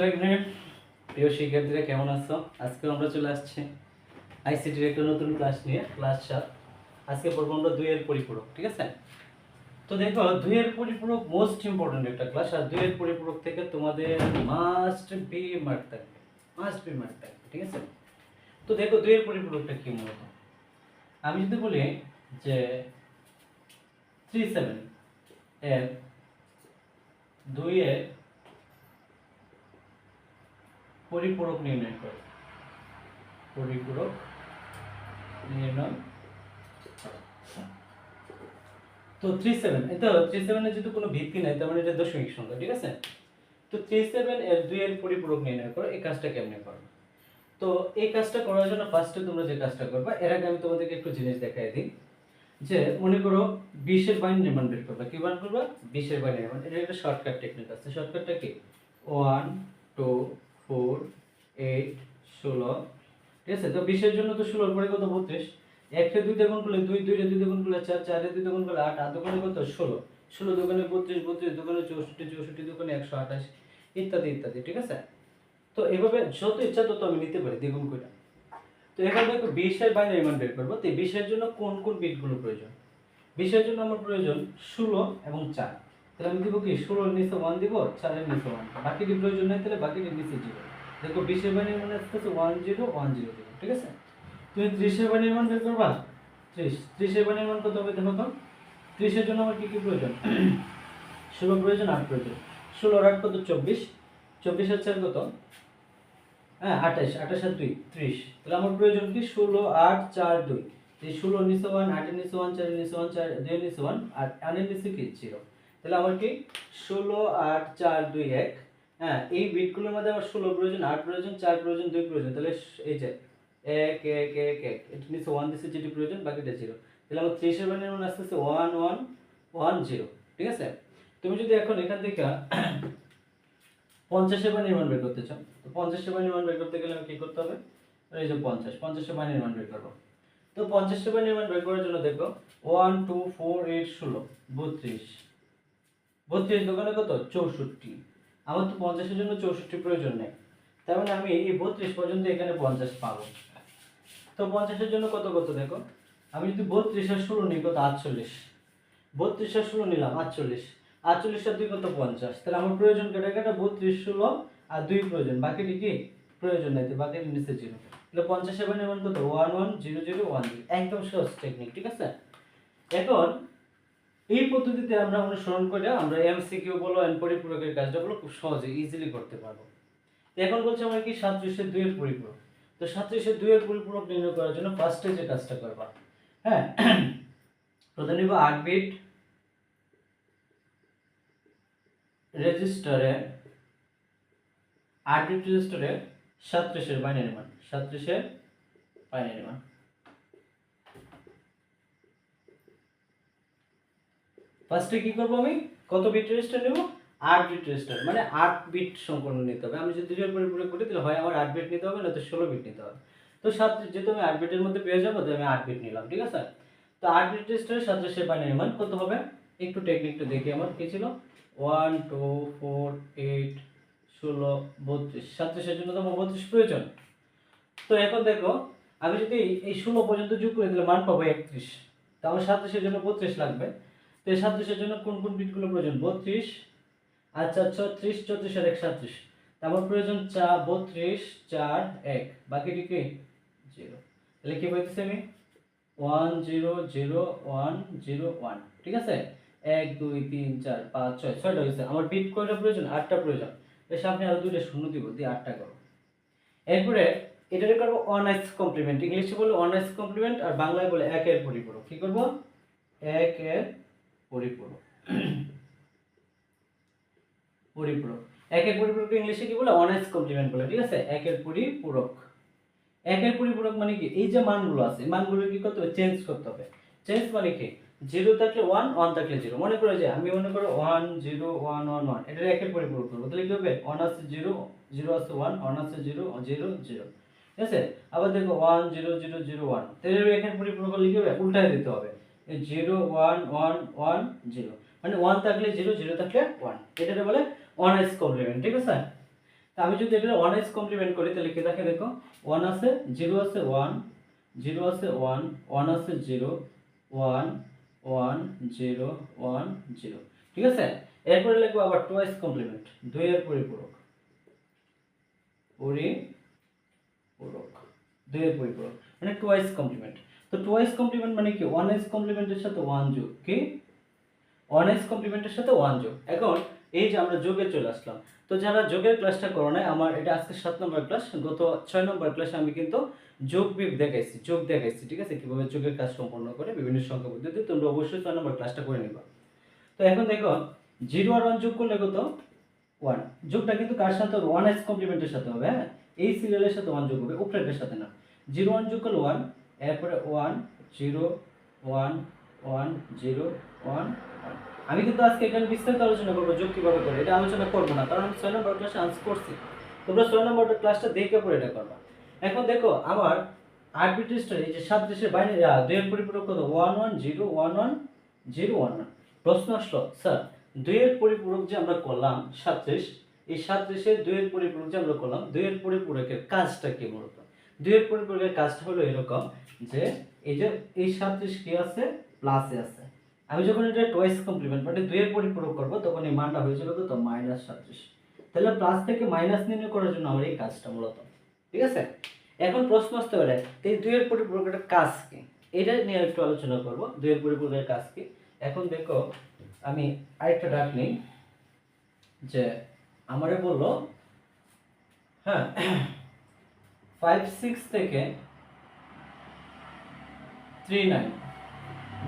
লাইব্রেরির প্রিয় শিক্ষার্থীরা, কেমন আছো? আজকে আমরা চলে আসছি আইসিটির একটা নতুন ক্লাস নিয়ে, ক্লাস সাত। আজকে পড়ব আমরা দুইয়ের পরিপূরক, ঠিক আছে? তো দেখো, দুইয়ের পরিপূরক মোস্ট ইম্পর্টেন্ট একটা ক্লাস, আর দুইয়ের পরিপূরক থেকে তোমাদের মাস্ট বি মার্ক থাকবে মাস্ট বি মার্ক থাকবে, ঠিক আছে? তো দেখো, দুইয়ের পরিপূরকটা কি মূলত? আমি যদি বলি যে থ্রি সেভেন এর দুইয়ের পরিপূরক নির্ণয় করো। পরিপূরক নির্ণয় তো থ্রি সেভেন এটা থ্রি সেভেনের যেহেতু কোনো ভিত্তি নাই, তার মানে এটা দশমিক সংখ্যা, ঠিক আছে? তো থ্রি সেভেন এর দুই এর পরিপূরক নির্ণয় করো, এই কাজটা কেমনে করো? তো এই কাজটা করার জন্য ফার্স্টে তোমরা যে কাজটা করবা, এর আগে আমি তোমাদেরকে একটু জিনিস দেখাই দিই, যে মনে করো বিশের বাইন নির্মাণ বের করবা, কি বার করবা? বিশের বাইন নির্মাণ, এটা একটা শর্টকাট টেকনিক আছে শর্টকাটটা কি? ওয়ান টু ফোর এইট ষোলো। ঠিক আছে? তো বিশের জন্য তো ষোলোর পরে কত? বত্রিশ। একটা দুই গুণ করলে দুই দুইটা দুই গুণ করলে চার, চারে দুই গুণ করলে আট আট দোকানে কত? ষোলো। ষোলো দোকানে বত্রিশ বত্রিশ দোকানে চৌষট্টি চৌষট্টি দোকানে একশো আঠাশ। ইত্যাদি ইত্যাদি, ঠিক আছে? তো এভাবে যত ইচ্ছা তত আমি নিতে পারি দ্বিগুণ করে। তো এখানে দেখো বিশের বাইরে মান বের করব। তো বিশের জন্য কোন কোন বিটগুলো প্রয়োজন? বিশের জন্য আমার প্রয়োজন ষোলো এবং চার। তাহলে আমি দিব কি? ষোলোর নিচে ওয়ান দিব, চারের নিচে ওয়ান বাকিটি প্রয়োজন নেই তাহলে বাকিটির নিচে জিরো দেখো বিশের বাইরে মানে আসতেছে one zero one zero zero ঠিক আছে? তুমি ত্রিশের বাইরে মান বের করবা? ত্রিশ। ত্রিশের বাইরে মান কত হবে দেখো তো? ত্রিশের জন্য আমার কি কি প্রয়োজন? ষোলো প্রয়োজন, আট প্রয়োজন। ষোলো আট কত? চব্বিশ। চব্বিশ চার কত? হ্যাঁ আঠাশ। আঠাশ আর দুই, ত্রিশ। তাহলে আমার প্রয়োজন কি? ষোলো, আট, চার, দুই। এই ষোলো নিচে ওয়ান আটের নিচে ওয়ান চারের নিচে ওয়ান চার দুই নিচে ওয়ান আর আনের নিচে কি? জিরো তাহলে আমার কি? ষোলো, আট, চার, দুই, এক। হ্যাঁ এই বিটগুলোর মধ্যে আমার ষোলো প্রয়োজন, আট প্রয়োজন, চার প্রয়োজন, দুই প্রয়োজন। তাহলে এই যে এক এক এক এক, এটা নিচে ওয়ান দিচ্ছে যেটি প্রয়োজন, বাকিটা জিরো তাহলে আমার ত্রিশের বানের মানে আসতেছে ওয়ান ওয়ান ওয়ান জিরো ঠিক আছে? তুমি যদি এখন এখান থেকে পঞ্চাশের বা নির্মাণ বের করতে চাও, তো পঞ্চাশের বা নির্মাণ বের করতে গেলে আমি কী করতে হবে? এই যে পঞ্চাশ, পঞ্চাশের বা নির্মাণ বের করব। তো পঞ্চাশের বা নির্মাণ বের করার জন্য দেখো ওয়ান টু ফোর এইট ষোলো, বত্রিশ। বত্রিশ দোকানে কত? চৌষট্টি। আমার তো পঞ্চাশের জন্য চৌষট্টি প্রয়োজন নেই। তার মানে আমি এই বত্রিশ পর্যন্ত এখানে পঞ্চাশ পাবো। তো পঞ্চাশের জন্য কত কত দেখো? আমি যদি বত্রিশ ষোলো নিই, কত? আটচল্লিশ। বত্রিশ আর ষোলো নিলাম, আটচল্লিশ। আটচল্লিশ দুই কত? পঞ্চাশ। তাহলে আমার প্রয়োজন কেটে কেটে বত্রিশ ষোলো আর দুই প্রয়োজন। বাকিটি কি? প্রয়োজন নাই তো বাকি নিচে জিরো। তাহলে পঞ্চাশ সেভেন এমন কত? One one zero zero one zero. একদম সহজ টেকনিক ঠিক আছে? এখন এই পদ্ধতিতে আমরা অনুসরণ করে আমরা এমসিকিউ বলো এন্ড পরিপূরকের কাজটা খুব সহজে ইজিলি করতে পারব। এখন বলছে আমরা কি সাতত্রিশের দুইয়ের পরিপূরক? তো সাতত্রিশের দুইয়ের পরিপূরক নির্ণয় করার জন্য ফার্স্টে যে কাজটা করবা হ্যাঁ? প্রথমে নিব আট বিট রেজিস্টারে আট বিট রেজিস্টারে সাতত্রিশের বাইনারি মান সাতত্রিশের বাইনারি মান। ফার্স্টে কি করব আমি? কত বিট রেজিস্টার নেব? আট বিট রেজিস্টার মানে আট বিট সম্পূর্ণ নিতে হবে। আমি যদি পরিপূরক করি, তাহলে হয় আমার আট বিট নিতে হবে না তো ষোলো বিট নিতে হবে। তো সাত, যেহেতু আমি আট বিটের মধ্যে পেয়ে যাব তো আমি আট বিট নিলাম, ঠিক আছে? তো আট বিট রেজিস্টারে সাতত্রিশের বাইনারি মান কত হবে? একটু টেকনিকটা দেখি আমার, কি ছিল? ওয়ান টু ফোর এইট ষোলো, বত্রিশ। সাতত্রিশের জন্য তো আমার বত্রিশ প্রয়োজন। তো এখন দেখো, আমি যদি এই ষোলো পর্যন্ত যোগ করে দিলে মান পাবো একত্রিশ। তো আমার সাতত্রিশের জন্য বত্রিশ লাগবে। তো এই সাতত্রিশের জন্য কোন কোন বিটগুলো প্রয়োজন? বত্রিশ আচ্ছা ছত্রিশ চৌত্রিশ আর এক সাতত্রিশ। তা আমার প্রয়োজন চা, বত্রিশ, চার, এক। বাকিটি কি? জিরো। তাহলে কি পাইতেছি আমি? One zero zero one zero one. ঠিক আছে? এক, দুই, তিন, চার, পাঁচ, ছয়। ছয়টা হয়েছে। আমার বিট কয়টা প্রয়োজন? আটটা প্রয়োজন। এর সামনে আরও দুইটা শূন্য দিব। দিয়ে আটটা করো। এরপরে এটাকে করব অনাইস কমপ্লিমেন্ট ইংলিশে বলে অনাইস কমপ্লিমেন্ট আর বাংলায় বলে একের পরিপূরক। কি করব? একের পরিপূরক। পরিপূরক। একের পরিপূরক ইংলিশে কি বলে? অনাইস কমপ্লিমেন্ট বলে, ঠিক আছে? একের পরিপূরক। একের পরিপূরক মানে কি? এই যে মানগুলো আছে মানগুলো কি করতে হবে? চেঞ্জ করতে হবে। চেঞ্জ মানে কি? জিরো থাকলে ওয়ান ওয়ান থাকলে জিরো মনে করো যে, আমি মনে করো one zero one one one এটা একের পরিপূরক করব। তাহলে কি হবে? ওয়ান আছে জিরো জিরো আছে ওয়ান ওয়ান আছে জিরো জিরো জিরো ঠিক আছে? আবার দেখো one zero zero zero one তাহলে একের পরিপূরক লিখে হবে? উল্টায় দিতে হবে। Zero one one one zero মানে ওয়ান থাকলে জিরো জিরো থাকলে ওয়ান এটাকে বলে ওয়ান এস কমপ্লিমেন্ট ঠিক আছে? তা আমি যদি এটা ওয়ান এস কমপ্লিমেন্ট করি, তাহলে কি দেখে দেখো? ওয়ান আছে জিরো আছে ওয়ান জিরো আছে ওয়ান ওয়ান আছে zero one one zero one zero ঠিক আছে? এরপরে লিখব আবার টোয়াইস কমপ্লিমেন্ট দুইয়ের পরিপূরক। পরিপূরক। দুইয়ের পরিপূরক। মানে টোয়াইস কমপ্লিমেন্ট তো টোয়াইস কমপ্লিমেন্ট মানে কি? ওয়ান এস কমপ্লিমেন্টের সাথে ওয়ান যোগ, কি? ওয়ান এস কমপ্লিমেন্টের সাথে ওয়ান যোগ। এখন, এই যে আমরা যোগে চলে আসলাম। তো যারা যোগের ক্লাসটা করো নাই, আমার এটা আজকে সাত নম্বর ক্লাস গত ছয় নম্বর ক্লাসে আমি কিন্তু যোগ বিয়োগ দেখাইছি, যোগ দেখাইছি, ঠিক আছে? কীভাবে যোগের কাজ সম্পন্ন করে বিভিন্ন সংখ্যা পদ্ধতি তোমরা অবশ্যই ছয় নম্বর ক্লাসটা করে নিবা। তো এখন দেখো জিরো আর ওয়ান যোগ করলে কত? ওয়ান যোগটা কিন্তু কার সাথে ওয়ান এস কমপ্লিমেন্টের সাথে হবে হ্যাঁ? এই সিরিয়ালের সাথে ওয়ান যোগ হবে, উপরের সাথে না। জিরো ওয়ান যোগ করলে ওয়ান এরপরে one zero one one zero one আমি কিন্তু আজকে এখানে বিস্তারিত আলোচনা করব যোগ করে। এটা আলোচনা করব না, কারণ আমি ছয় নম্বর ক্লাসে আনসার করছি। তোমরা ছয় নম্বর ক্লাসটা দেখে পরে এটা করবা। এখন দেখো, আমার আরবিট্রেস্টার এই যে সাত দেশের বাইরে দুইয়ের পরিপূরক কত? One one zero one one zero one one প্রশ্ন আসলো, স্যার, দুইয়ের পরিপূরক যে আমরা করলাম সাতত্রিশ এই সাতত্রিশের দুইয়ের পরিপূরক যে আমরা করলাম, দুইয়ের পরিপূরকের কাজটা কি মূলত দুইয়ের পরিপূরকের কাজটা হলো এরকম যে এই যে এই সাতত্রিশ কি আছে? প্লাসে আছে। আমি যখন এটা টোয়াইস কমপ্লিমেন্ট মানে দুইয়ের পরিপূরক করব, তখন এই মানটা হয়ে যাবে কত? মাইনাস সাতত্রিশ তাহলে প্লাস থেকে মাইনাস নির্ণয় করার জন্য আমার এই কাজটা মূলত। ঠিক আছে? এখন প্রশ্ন আসতে পারে এই দুইয়ের পরিপূরকের কাজ কি? এটা নিয়ে একটু আলোচনা করব, দুইয়ের পরিপূরকের কাজ কি? এখন দেখো, আমি আরেকটা ডাক নিই, যে আমারে বলল হ্যাঁ ফাইভ সিক্স থেকে থ্রি নাইন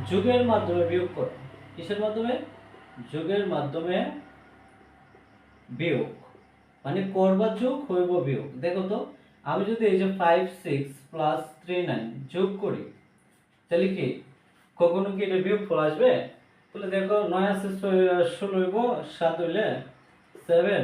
যুগের মাধ্যমে বিয়োগ করো। কিসের মাধ্যমে? যুগের মাধ্যমে বিয়োগ। মানে করবা যোগ হইব বিয়োগ। দেখো তো, আমি যদি এই যে five six plus three nine যোগ করি, তাহলে কি? কখনো কি এটা বিয়োগ ফল আসবে? তাহলে দেখো, নয় আছে ষোলো হইব, সাত হইলে সেভেন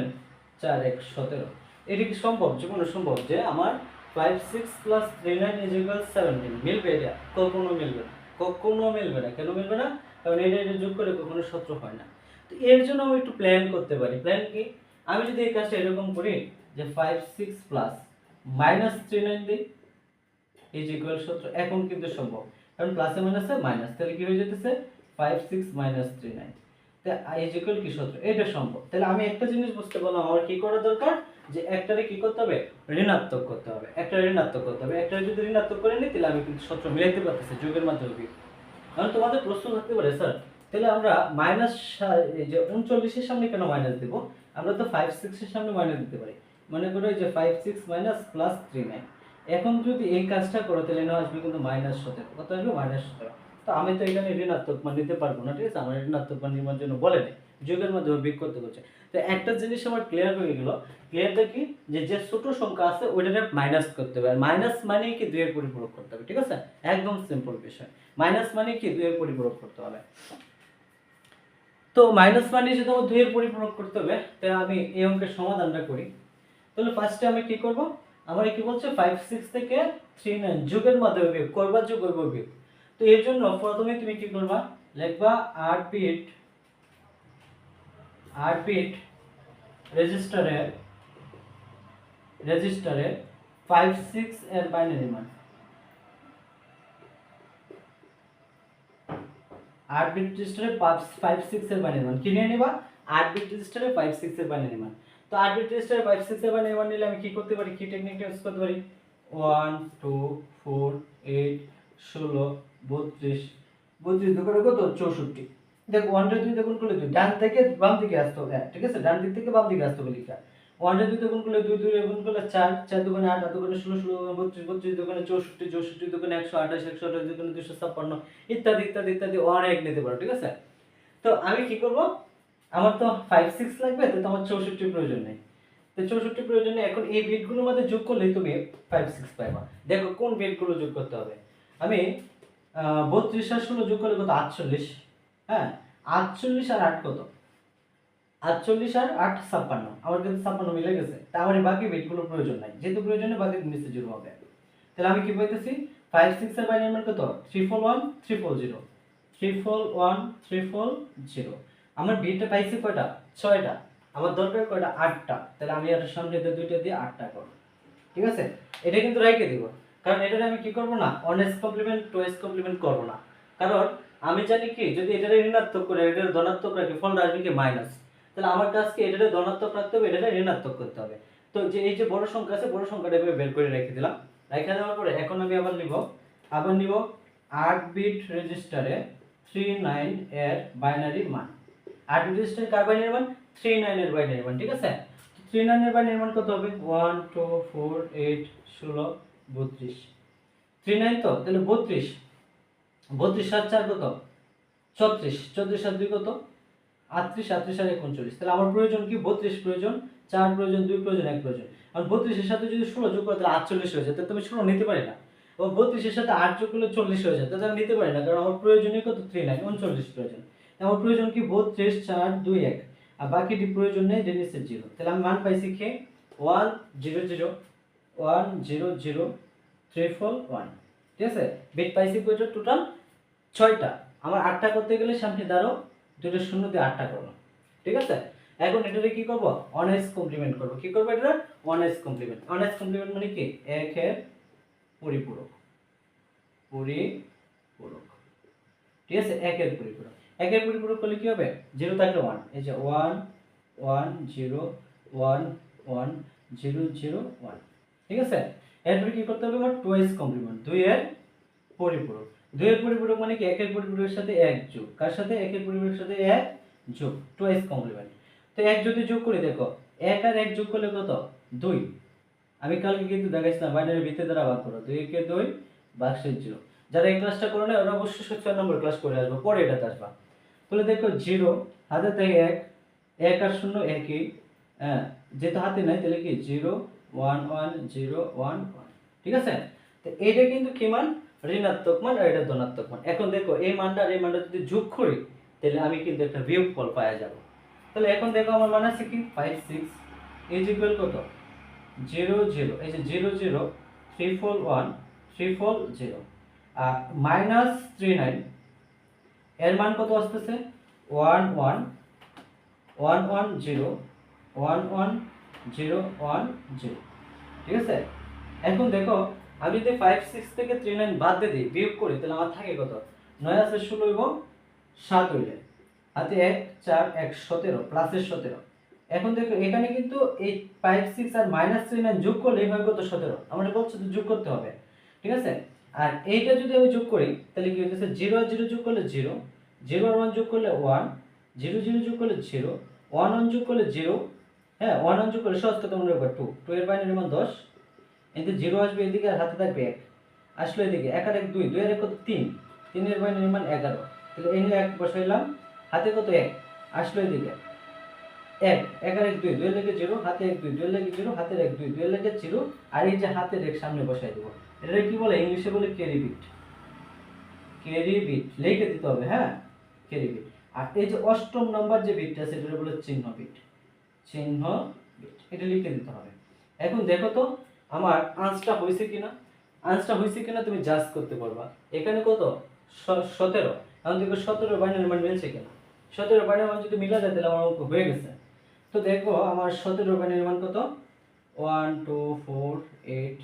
চার, এক, সতেরো। এটা কি সম্ভব? জীবনে সম্ভব যে আমার five six plus three nine is equal seventeen মিলবে এটা? কখনো মিলবে না। কখনো মিলবে না। কেন মিলবে না? কারণ এটা এটা যোগ করে কখনো সতেরো হয় না। তো এর জন্য আমি একটু প্ল্যান করতে পারি। প্ল্যান কি? আমি যদি এই কাজটা এরকম করি যে five six plus minus three nine দিই ইজ ইকুয়াল সতেরো এখন কিন্তু সম্ভব। কারণ প্লাসে মাইনাসে মাইনাস তাহলে কি হয়ে যেতেছে? Five six minus three nine তা ইজ ইকুয়াল কি সতেরো এটা সম্ভব। তাহলে আমি একটা জিনিস বুঝতে পারলাম। আমার কি করা দরকার? যে একটারে কি করতে হবে? ঋণাত্মক করতে হবে। একটা ঋণাত্মক করতে হবে। একটা যদি ঋণাত্মক করে নিই, তাহলে আমি কিন্তু সতেরো মিলাইতে পারতেছি যোগের মাধ্যমে কারণ তোমাদের প্রশ্ন থাকতে পারে স্যার তাহলে আমরা মাইনাস এই যে উনচল্লিশের সামনে কেন মাইনাস দেবো? আমরা তো ফাইভ সিক্সের সামনে মাইনাস দিতে পারি। মনে করো যে five six minus plus three nine এখন যদি এই কাজটা করো, তাহলে না আসবে কিন্তু মাইনাস সতেরো। কত আসবে? মাইনাস সতেরো। তো আমি তো এখানে ঋণাত্মক মান নিতে পারব না, ঠিক আছে? আমার ঋণাত্মক মান নেওয়ার জন্য বলে নেই। যুগের মাধ্যমে বিয়োগ করতে বলছে তো একটা জিনিস আমার ক্লিয়ার হয়ে গেল। ক্লিয়ারটা কি? যে যে ছোট সংখ্যা আছে, ওইটাকে মাইনাস করতে হবে। আর মাইনাস মানে কি? দুইয়ের পরিপূরক করতে হবে, ঠিক আছে? একদম সিম্পল বিষয়। মাইনাস মানে কি? দুইয়ের পরিপূরক করতে হবে। তো মাইনাস মানে যদি আমার দুইয়ের পরিপূরক করতে হবে তাহলে আমি এই অঙ্কের সমাধানটা করি। তাহলে ফার্স্টে আমি কি করব? আমার কি বলছে? ফাইভ সিক্স থেকে থ্রি নাইন যুগের মাধ্যমে বিয়োগ করবার যোগ করব বিয়োগ। তো এর জন্য প্রথমে তুমি কি করবা? লিখবা আর বিট আর বিট রেজিস্টারে ফাইভ সিক্স এর বাইনারি মান। আট বিট রেজিস্টারে ফাইভ সিক্স এর বাইনারি মান। কি নিয়ে নিবা? আট বিট রেজিস্টারে ফাইভ সিক্স এর বাইনারি মান। তো আট বিট রেজিস্টারে ফাইভ সিক্স এর বাইনারি মান নিলে আমি কি করতে পারি? কি টেকনিকটা ইউজ করতে পারি? ওয়ান টু ফোর এইট ষোলো, বত্রিশ। বত্রিশ দোকানে কত? চৌষট্টি। দেখ ওয়ানটা দুই দেখুন করলে দুই ডান থেকে বাম দিকে আসতে হবে হ্যাঁ, ঠিক আছে? ডান দিক থেকে বাম দিকে আসতে হবে লিখা ওয়ানটা দুই দেখুন করলে দুই দুই দেখুন করলে চার চার দোকানে আট আট দোকানে ষোলো ষোলো বত্রিশ বত্রিশ দোকানে চৌষট্টি চৌষট্টি দোকানে একশো আঠাশ একশো আঠাশ দোকানে দুশো ছাপ্পান্ন ইত্যাদি ইত্যাদি ইত্যাদি অনেক নিতে পারো ঠিক আছে? তো আমি কি করব? আমার তো ফাইভ সিক্স লাগবে তো আমার চৌষট্টির প্রয়োজন নেই। তো চৌষট্টি প্রয়োজন নেই এখন এই বিটগুলোর মধ্যে যোগ করলেই তুমি ফাইভ সিক্স পাইবা। দেখো কোন বিটগুলো যোগ করতে হবে? আমি বত্রিশ আর ষোলো যোগ করলে কত? আটচল্লিশ। হ্যাঁ আটচল্লিশ আর আট কত? আটচল্লিশ আর আট ছাপ্পান্ন। আমার কিন্তু ছাপ্পান্ন মিলে গেছে। তা আমার বাকি বিটগুলো প্রয়োজন নাই। যেহেতু প্রয়োজন বাকি নিচে জিরো হবে। তাহলে আমি কি পাইতেছি? ফাইভ সিক্স এর বাইরের মান কত? Three four one three four zero three four one three four zero আমার বিটটা পাইছি কয়টা? ছয়টা। আমার দরকার কয়টা? আটটা। তাহলে আমি সামনে দিয়ে দুইটা দিয়ে আটটা করব। ঠিক আছে? এটা কিন্তু রেখে দিব। কারণ এটারে আমি কি করব না? অনেস কমপ্লিমেন্ট টোয়েস কমপ্লিমেন্ট করব না। কারণ আমি জানি কি, যদি এটারে ঋণাত্মক করে, এটার ধনাত্মক রাখি ফলটা আসবে কি মাইনাস তাহলে আমার কাজকে এটারে ধনাত্মক রাখতে হবে, এটারে ঋণাত্মক করতে হবে। তো যে এই যে বড় সংখ্যা আছে, বড় সংখ্যাটা এভাবে বের করে রেখে দিলাম। রেখে দেওয়ার পরে এখন আমি আবার নিব আবার নিব আট বিট রেজিস্টারে থ্রি নাইন এর বাইনারি মান। আট বিট রেজিস্টারে কার বাইনারি মান? থ্রি নাইনের বাইনারি মান, ঠিক আছে? থ্রি নাইনের বাইনারি মান কত হবে? ওয়ান টু ফোর এইট ষোলো, বত্রিশ। থ্রি নাইন তো? তাহলে বত্রিশ। বত্রিশ সাত চার কত? ছত্রিশ। চৌত্রিশ সাত দুই কত? আটত্রিশ আটত্রিশ আর উনচল্লিশ তাহলে আমার প্রয়োজন কি? বত্রিশ প্রয়োজন, চার প্রয়োজন, দুই প্রয়োজন, এক প্রয়োজন। আর বত্রিশের সাথে যদি ষোলো যোগ করো, তাহলে আটচল্লিশ হয়ে যায়। তাহলে তুমি ষোলো নিতে পারি না। এবং বত্রিশের সাথে আট যোগ করলে চল্লিশ হয়ে তাহলে আমি নিতে পারি না, কারণ আমার প্রয়োজনই কত? থ্রি নাইন উনচল্লিশ প্রয়োজন। আমার প্রয়োজন কি? বত্রিশ, চার, দুই, এক। আর বাকিটি প্রয়োজন নেই ডেনিসের জিরো তাহলে আমি মান পাইছি কি? One zero zero one zero zero three four one ঠিক আছে? বেড পাইছি কয়টা টোটাল ছয়টা। আমার আটটা করতে গেলে সামনে দাঁড়ো দুটো শূন্য দিয়ে আটটা করব। ঠিক আছে? এখন এটারে কি করব? অনার্স কমপ্লিমেন্ট করব। কি করব এটা অনার্স কমপ্লিমেন্ট অনার্স কমপ্লিমেন্ট মানে কি? একের পরিপূরক। পরিপূরক। ঠিক আছে? একের পরিপূরক। একের পরিপূরক করলে কি হবে? জিরো থাকলে ওয়ান এই যে one one zero one one zero zero one ঠিক আছে? এরপরে কি করতে হবে? আমার টুয়েস কমপ্লিমেন্ট দুইয়ের পরিপূরক। দুইয়ের পরিপূরক মানে কি? এক একের পরিপূরকের সাথে এক যোগ। কার সাথে? এক একের পরিপূরকের সাথে এক যোগ। টুয়েস কমপ্লিমেন্ট তো এক যদি যোগ করে, দেখো, এক আর এক যোগ করলে কত? দুই। আমি কালকে কিন্তু দেখাইছিলাম বাইনারি ভিত্তি দ্বারা ভাগ করো। দুই কে দুই বাক্সের জিরো যারা এই ক্লাসটা করে নেয় ওরা অবশ্যই ছয় নম্বর ক্লাস করে আসবে, পরে এটাতে আসবা। তাহলে দেখো জিরো হাতে থেকে এক এক আর শূন্য একই হ্যাঁ যেহেতু হাতে নাই, তাহলে কি? Zero one one zero one one ঠিক আছে? তো এটা কিন্তু কি মান? ঋণাত্মক মান আর এটা ধনাত্মক মান। এখন দেখো, এই মানটা এই মানটা যদি যোগ করি, তাহলে আমি কিন্তু একটা বিয়োগফল পাওয়া যাব। তাহলে এখন দেখো আমার মান আছে কি? ফাইভ সিক্স ইজ ইকুয়াল কত? জিরো জিরো এই যে zero zero three four one three four zero আর মাইনাস থ্রি নাইন এর মান কত আসতেছে? One one one one zero one one zero one zero. ঠিক আছে? এখন দেখো, আমি যদি ফাইভ সিক্স থেকে থ্রি নাইন বাদ দিয়ে দিই, বিয়োগ করি, তাহলে আমার থাকে কত? নয় আছে ষোলো এবং সাত হইলে। হাতে এক, চার, এক, সতেরো প্লাসের সতেরো। এখন দেখো, এখানে কিন্তু এই ফাইভ সিক্স আর মাইনাস থ্রি নাইন যোগ করলে হয় কত? সতেরো। আমরা বলছি তো যোগ করতে হবে। ঠিক আছে? আর এইটা যদি আমি যোগ করি, তাহলে কি হচ্ছে জিরো আর জিরো যোগ করলে জিরো জিরো আর ওয়ান যোগ করলে ওয়ান জিরো জিরো যোগ করলে জিরো ওয়ান ওয়ান যোগ করলে জিরো হ্যাঁ ওয়ান ওয়ান যোগ করলে সহজ মনে রাখবে টু টু এর বাইনারি মান দশ, এতে জিরো আসবে এদিকে আর হাতে থাকবে এক। আসলো এদিকে, এক আর এক দুই দুই আর এক কত? তিন। তিনের বাইনারি মান এগারো। তাহলে এই নিয়ে এক বসাইলাম, হাতে কত? এক। আসলো এদিকে, এক। এক আর এক দুই দুই লেগে জিরো হাতে এক দুই দুই লেগে জিরো হাতের এক দুই দুই লেগে জিরো আর এই যে হাতের এক সামনে বসাই দেবো। এটা কি বলে? ইংলিশে বলে ক্যারি বিট ক্যারি বিট লিখে দিতে হবে হ্যাঁ? ক্যারি বিট আর এই যে অষ্টম নাম্বার যে বিটটা এটা বলে চিহ্ন বিট চিহ্ন এটা লিখে দিতে হবে। এখন দেখো তো, আমার আঁচটা হয়েছে কিনা? আঁচটা হয়েছে কিনা তুমি জাজ করতে পারবা। এখানে কত? সতেরো। এখন দেখো সতেরো বাইনারি মান মিলছে কিনা? সতেরো বাইনারি মান যদি মিলা যায় তাহলে আমার অঙ্ক হয়ে গেছে। তো দেখো, আমার সতেরো বাইনারি মান কত? ওয়ান, টু, ফোর, এইট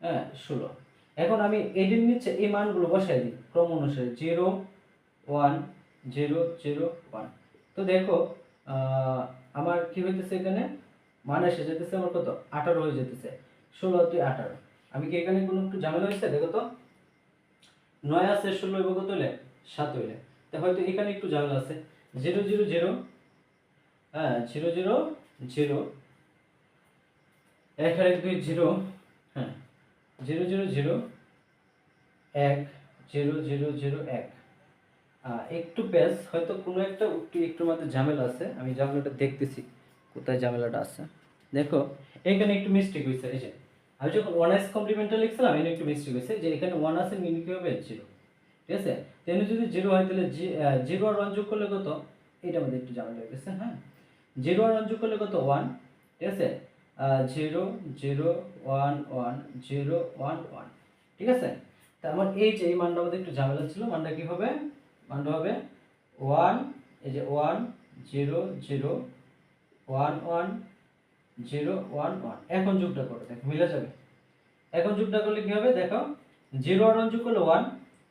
হ্যাঁ ষোলো। এখন আমি এটির নিচে এই মানগুলো বসাই দিই। ক্রম অনুসারে zero, one, zero zero, one. তো দেখো আমার কি হইতেছে এখানে? মান এসে যেতেছে আমার কত? আঠারো হয়ে যেতেছে। ষোলো দুই, আঠারো। আমি কি এখানে কোনো একটু ঝামেলা হয়েছে দেখো তো। নয় আছে, ষোলো এবং কত হলে সাত হইলে। তো হয়তো এখানে একটু ঝামেলা আছে। Zero zero zero. হ্যাঁ জিরো জিরো জিরো। এক আর এক, দুই, জিরো। হ্যাঁ। Zero zero zero. এক, জিরো জিরো জিরো, এক। একটু পেস হয়তো কোনো একটা একটু একটু মধ্যে ঝামেলা আছে, আমি ঝামেলাটা দেখতেছি, কোথায় ঝামেলাটা আছে। দেখো, এখানে একটু মিস্টেক হয়েছে এই যে, আমি যখন ওয়ান এস কমপ্লিমেন্টার লিখছিলাম, এখানে একটু মিস্টেক হয়েছে যে এখানে ওয়ান আছে মিনি হবে? জিরো ঠিক আছে? তেমনি যদি জিরো হয়, তাহলে জিরো আর ওয়ান যোগ করলে কত? এটা আমাদের একটু ঝামেলা হয়ে গেছে হ্যাঁ? জিরো আর ওয়ান যোগ করলে কত? ওয়ান ঠিক আছে? Zero zero one one zero one one ঠিক আছে? তা আমার এই যে, এই মানটা আমাদের একটু ঝামেলা ছিল, মানটা কি হবে? মানটা হবে ওয়ান, এই যে one, zero zero, one one, zero, one one. এখন যোগটা করো, দেখো, মিলে যাবে। এখন যোগটা করলে কি হবে? দেখো, জিরো ওয়ান যোগ করলে ওয়ান,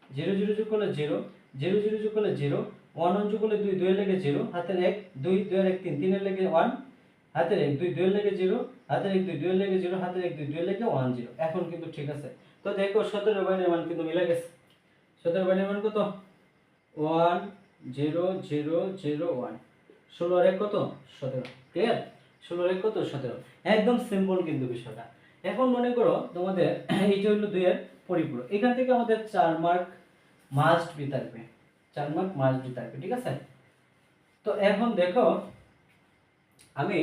জিরো জিরো যোগ করলে জিরো জিরো জিরো যোগ করলে জিরো, ওয়ান ওয়ান যোগ করলে দুই দুই লেগে জিরো, হাতের এক, দুই আর এক, তিন, তিনের লেগে ওয়ান, হাতের এক, দুই দুই লেগে জিরো, হাতের এক, দুই দুই লেগে জিরো, হাতের এক, দুই দুই লেগে ওয়ান, জিরো। এখন কিন্তু ঠিক আছে। তো দেখো, সতেরো বাইনের মান কিন্তু মিলে গেছে। সতেরো বাইনের মান কত? One zero zero zero one. ষোলো আর এক কত? সতেরো। ক্লিয়ার ষোলো আর এক কত? সতেরো। একদম সিম্পল কিন্তু বিষয়টা। এখন মনে করো তোমাদের এইটা হলো দুইয়ের পরিপূরক। এখান থেকে আমাদের চার মার্ক মাস্ট বি থাকবে। চার মার্ক মাস্ট বি থাকবে, ঠিক আছে? তো এখন দেখো, আমি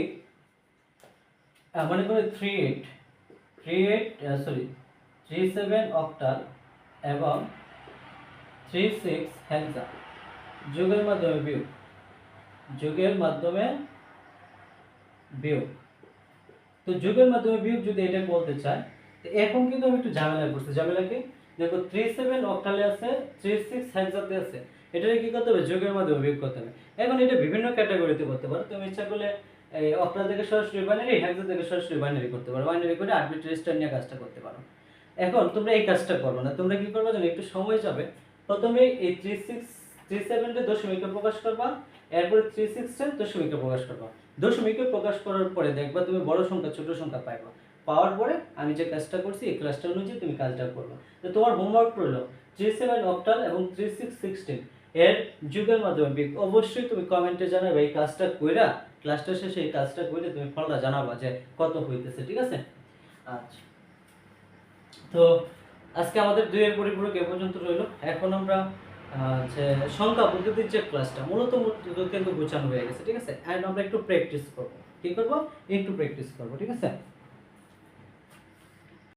মনে করো three eight three eight sorry three seven octal এবং থ্রি সিক্স হ্যান্সা যোগের মাধ্যমে বিয়োগ। যোগের মাধ্যমে বিয়োগ। তো যোগের মাধ্যমে বিয়োগ যদি এটা বলতে চায়, তো এখন কিন্তু আমি একটু ঝামেলা করছি। ঝামেলা কি? দেখো থ্রি সেভেন অক্টালে আছে থ্রি সিক্স হ্যান্সাতে আছে। এটাকে কি করতে হবে? যোগের মাধ্যমে বিয়োগ করতে হবে। এখন এটা বিভিন্ন ক্যাটাগরিতে করতে পারো। তুমি ইচ্ছা করলে এই অক্টাল থেকে সরাসরি বাইনারি হ্যান্সা থেকে সরাসরি বাইনারি করতে পারো। বাইনারি করে আরবিট্রারি স্টার নিয়ে কাজটা করতে পারো। এখন তোমরা এই কাজটা করবে না। তোমরা কি করবে জানো? একটু সময় যাবে। প্রথমে এই থ্রি সিক্স থ্রি সেভেনটা দশমিকে প্রকাশ করবা, এরপরে থ্রি সিক্সটা দশমিকে প্রকাশ করবা। দশমিকে প্রকাশ করার পরে দেখবা তুমি বড় সংখ্যা, ছোট সংখ্যা পাইবা। পাওয়ার পরে আমি যে কাজটা করছি, এই ক্লাসটা অনুযায়ী তুমি কাজটা করবে। তো তোমার হোমওয়ার্ক রইল থ্রি সেভেন অক্টাল এবং থ্রি সিক্স সিক্সটিন এর যুগের মাধ্যমে অবশ্যই তুমি কমেন্টে জানাবে এই কাজটা কইরা ক্লাসটা শেষে এই কাজটা কইরে তুমি ফলটা জানাবা যে কত হইতেছে, ঠিক আছে? আচ্ছা। তো আজকে আমাদের দুইয়ের পরিপূরক এ পর্যন্ত রইল। এখন আমরা যে সংখ্যা পদ্ধতির যে ক্লাসটা মূলত কিন্তু গোছানো হয়ে গেছে, ঠিক আছে? অ্যান্ড আমরা একটু প্র্যাকটিস করব। কি করব? একটু প্র্যাকটিস করব, ঠিক আছে?